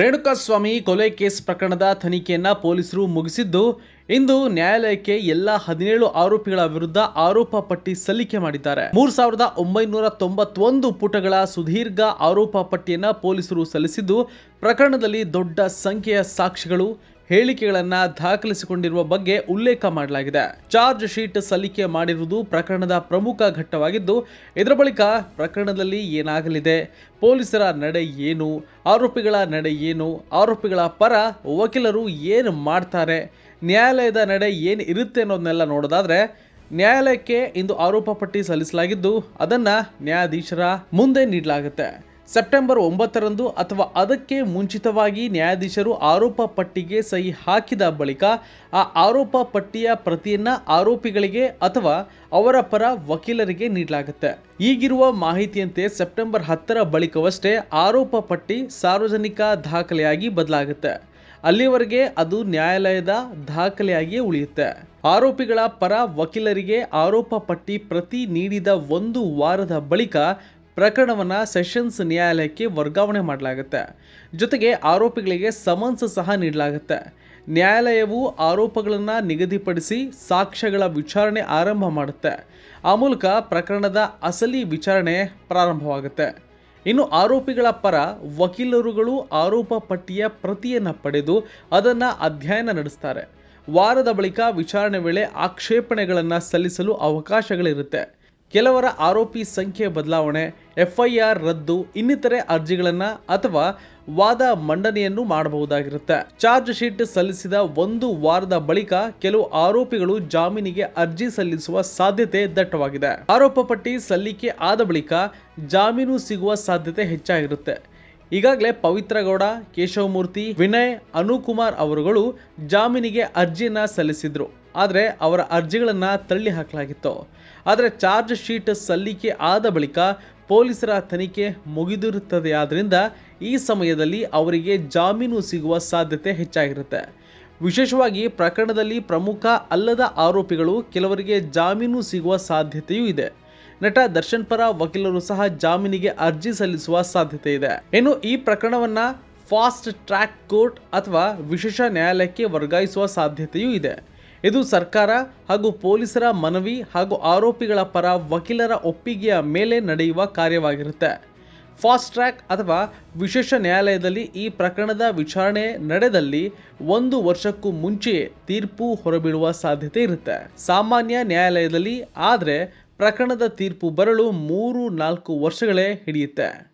ರೇಣುಕಾಸ್ವಾಮಿ ಕೊಲೆ ಕೇಸ್ ಪ್ರಕರಣದ ತನಿಖೆಯನ್ನು ಪೊಲೀಸರು ಮುಗಿಸಿದ್ದು, ಇಂದು ನ್ಯಾಯಾಲಯಕ್ಕೆ ಎಲ್ಲ ಹದಿನೇಳು ಆರೋಪಿಗಳ ವಿರುದ್ಧ ಆರೋಪ ಪಟ್ಟಿ ಸಲ್ಲಿಕೆ ಮಾಡಿದ್ದಾರೆ. ಮೂರ್ ಸಾವಿರದ ಒಂಬೈನೂರ ತೊಂಬತ್ತೊಂದು ಪುಟಗಳ ಸುದೀರ್ಘ ಆರೋಪ ಪಟ್ಟಿಯನ್ನು ಪೊಲೀಸರು ಸಲ್ಲಿಸಿದ್ದು, ಪ್ರಕರಣದಲ್ಲಿ ದೊಡ್ಡ ಸಂಖ್ಯೆಯ ಸಾಕ್ಷಿಗಳು ಹೇಳಿಕೆಗಳನ್ನ ದಾಖಲಿಸಿಕೊಂಡಿರುವ ಬಗ್ಗೆ ಉಲ್ಲೇಖ ಮಾಡಲಾಗಿದೆ. ಚಾರ್ಜ್ ಶೀಟ್ ಸಲ್ಲಿಕೆ ಮಾಡಿರುವುದು ಪ್ರಕರಣದ ಪ್ರಮುಖ ಘಟ್ಟವಾಗಿದ್ದು, ಇದರ ಬಳಿಕ ಪ್ರಕರಣದಲ್ಲಿ ಏನಾಗಲಿದೆ? ಪೊಲೀಸರ ನಡೆ ಏನು? ಆರೋಪಿಗಳ ನಡೆ ಏನು? ಆರೋಪಿಗಳ ಪರ ವಕೀಲರು ಏನು ಮಾಡ್ತಾರೆ? ನ್ಯಾಯಾಲಯದ ನಡೆ ಏನು ಇರುತ್ತೆ ಅನ್ನೋದನ್ನೆಲ್ಲ ನೋಡೋದಾದ್ರೆ, ನ್ಯಾಯಾಲಯಕ್ಕೆ ಇಂದು ಆರೋಪ ಪಟ್ಟಿ ಸಲ್ಲಿಸಲಾಗಿದ್ದು, ಅದನ್ನ ನ್ಯಾಯಾಧೀಶರ ಮುಂದೆ ನೀಡಲಾಗುತ್ತೆ. ಸೆಪ್ಟೆಂಬರ್ ಒಂಬತ್ತರಂದು ಅಥವಾ ಅದಕ್ಕೆ ಮುಂಚಿತವಾಗಿ ನ್ಯಾಯಾಧೀಶರು ಆರೋಪ ಪಟ್ಟಿಗೆ ಸಹಿ ಹಾಕಿದ ಬಳಿಕ ಆ ಆರೋಪ ಪಟ್ಟಿಯ ಪ್ರತಿಯನ್ನ ಆರೋಪಿಗಳಿಗೆ ಅಥವಾ ಅವರ ಪರ ವಕೀಲರಿಗೆ ನೀಡಲಾಗುತ್ತೆ. ಈಗಿರುವ ಮಾಹಿತಿಯಂತೆ ಸೆಪ್ಟೆಂಬರ್ ಹತ್ತರ ಬಳಿಕವಷ್ಟೇ ಆರೋಪ ಪಟ್ಟಿ ಸಾರ್ವಜನಿಕ ದಾಖಲೆಯಾಗಿ ಬದಲಾಗುತ್ತೆ. ಅಲ್ಲಿವರೆಗೆ ಅದು ನ್ಯಾಯಾಲಯದ ದಾಖಲೆಯಾಗಿಯೇ ಉಳಿಯುತ್ತೆ. ಆರೋಪಿಗಳ ಪರ ವಕೀಲರಿಗೆ ಆರೋಪ ಪಟ್ಟಿ ಪ್ರತಿ ನೀಡಿದ ಒಂದು ವಾರದ ಬಳಿಕ ಪ್ರಕರಣವನ್ನು ಸೆಷನ್ಸ್ ನ್ಯಾಯಾಲಯಕ್ಕೆ ವರ್ಗಾವಣೆ ಮಾಡಲಾಗುತ್ತೆ. ಜೊತೆಗೆ ಆರೋಪಿಗಳಿಗೆ ಸಮನ್ಸ್ ಸಹ ನೀಡಲಾಗುತ್ತೆ. ನ್ಯಾಯಾಲಯವು ಆರೋಪಗಳನ್ನು ನಿಗದಿಪಡಿಸಿ ಸಾಕ್ಷ್ಯಗಳ ವಿಚಾರಣೆ ಆರಂಭ ಮಾಡುತ್ತೆ. ಆ ಮೂಲಕ ಪ್ರಕರಣದ ಅಸಲಿ ವಿಚಾರಣೆ ಪ್ರಾರಂಭವಾಗುತ್ತೆ. ಇನ್ನು ಆರೋಪಿಗಳ ಪರ ವಕೀಲರುಗಳು ಆರೋಪ ಪಟ್ಟಿಯ ಪ್ರತಿಯನ್ನು ಪಡೆದು ಅದನ್ನು ಅಧ್ಯಯನ ನಡೆಸ್ತಾರೆ. ವಾರದ ಬಳಿಕ ವಿಚಾರಣೆ ವೇಳೆ ಆಕ್ಷೇಪಣೆಗಳನ್ನು ಸಲ್ಲಿಸಲು ಅವಕಾಶಗಳಿರುತ್ತೆ. ಕೆಲವರ ಆರೋಪಿ ಸಂಖ್ಯೆ ಬದಲಾವಣೆ, ಎಫ್ಐಆರ್ ರದ್ದು, ಇನ್ನಿತರೆ ಅರ್ಜಿಗಳನ್ನು ಅಥವಾ ವಾದ ಮಂಡನೆಯನ್ನು ಮಾಡಬಹುದಾಗಿರುತ್ತೆ. ಚಾರ್ಜ್ ಶೀಟ್ ಸಲ್ಲಿಸಿದ ಒಂದು ವಾರದ ಬಳಿಕ ಕೆಲವು ಆರೋಪಿಗಳು ಜಾಮೀನಿಗೆ ಅರ್ಜಿ ಸಲ್ಲಿಸುವ ಸಾಧ್ಯತೆ ದಟ್ಟವಾಗಿದೆ. ಆರೋಪ ಪಟ್ಟಿ ಸಲ್ಲಿಕೆ ಆದ ಬಳಿಕ ಜಾಮೀನು ಸಿಗುವ ಸಾಧ್ಯತೆ ಹೆಚ್ಚಾಗಿರುತ್ತೆ. ಈಗಾಗಲೇ ಪವಿತ್ರ ಗೌಡ, ಕೇಶವಮೂರ್ತಿ, ವಿನಯ್, ಅನುಕುಮಾರ್ ಅವರುಗಳು ಜಾಮೀನಿಗೆ ಅರ್ಜಿಯನ್ನ ಸಲ್ಲಿಸಿದ್ರು. ಆದರೆ ಅವರ ಅರ್ಜಿಗಳನ್ನು ತಳ್ಳಿ ಹಾಕಲಾಗಿತ್ತು. ಆದರೆ ಚಾರ್ಜ್ ಶೀಟ್ ಸಲ್ಲಿಕೆ ಆದ ಬಳಿಕ ಪೊಲೀಸರ ತನಿಖೆ ಮುಗಿದಿರುತ್ತದೆಯಾದ್ರಿಂದ ಈ ಸಮಯದಲ್ಲಿ ಅವರಿಗೆ ಜಾಮೀನು ಸಿಗುವ ಸಾಧ್ಯತೆ ಹೆಚ್ಚಾಗಿರುತ್ತೆ. ವಿಶೇಷವಾಗಿ ಪ್ರಕರಣದಲ್ಲಿ ಪ್ರಮುಖ ಅಲ್ಲದ ಆರೋಪಿಗಳು ಕೆಲವರಿಗೆ ಜಾಮೀನು ಸಿಗುವ ಸಾಧ್ಯತೆಯೂ ಇದೆ. ನಟ ದರ್ಶನ್ ಪರ ವಕೀಲರು ಸಹ ಜಾಮೀನಿಗೆ ಅರ್ಜಿ ಸಲ್ಲಿಸುವ ಸಾಧ್ಯತೆ ಇದೆ. ಇನ್ನು ಈ ಪ್ರಕರಣವನ್ನ ಫಾಸ್ಟ್ ಟ್ರ್ಯಾಕ್ ಕೋರ್ಟ್ ಅಥವಾ ವಿಶೇಷ ನ್ಯಾಯಾಲಯಕ್ಕೆ ವರ್ಗಾಯಿಸುವ ಸಾಧ್ಯತೆಯೂ ಇದೆ. ಇದು ಸರ್ಕಾರ ಹಾಗೂ ಪೊಲೀಸರ ಮನವಿ ಹಾಗೂ ಆರೋಪಿಗಳ ಪರ ವಕೀಲರ ಒಪ್ಪಿಗೆಯ ಮೇಲೆ ನಡೆಯುವ ಕಾರ್ಯವಾಗಿರುತ್ತೆ. ಫಾಸ್ಟ್ ಟ್ರ್ಯಾಕ್ ಅಥವಾ ವಿಶೇಷ ನ್ಯಾಯಾಲಯದಲ್ಲಿ ಈ ಪ್ರಕರಣದ ವಿಚಾರಣೆ ನಡೆದಲ್ಲಿ ಒಂದು ವರ್ಷಕ್ಕೂ ಮುಂಚೆಯೇ ತೀರ್ಪು ಹೊರಬೀಳುವ ಸಾಧ್ಯತೆ ಇರುತ್ತೆ. ಸಾಮಾನ್ಯ ನ್ಯಾಯಾಲಯದಲ್ಲಿ ಆದರೆ ಪ್ರಕರಣದ ತೀರ್ಪು ಬರಲು ಮೂರು ನಾಲ್ಕು ವರ್ಷಗಳೇ ಹಿಡಿಯುತ್ತೆ.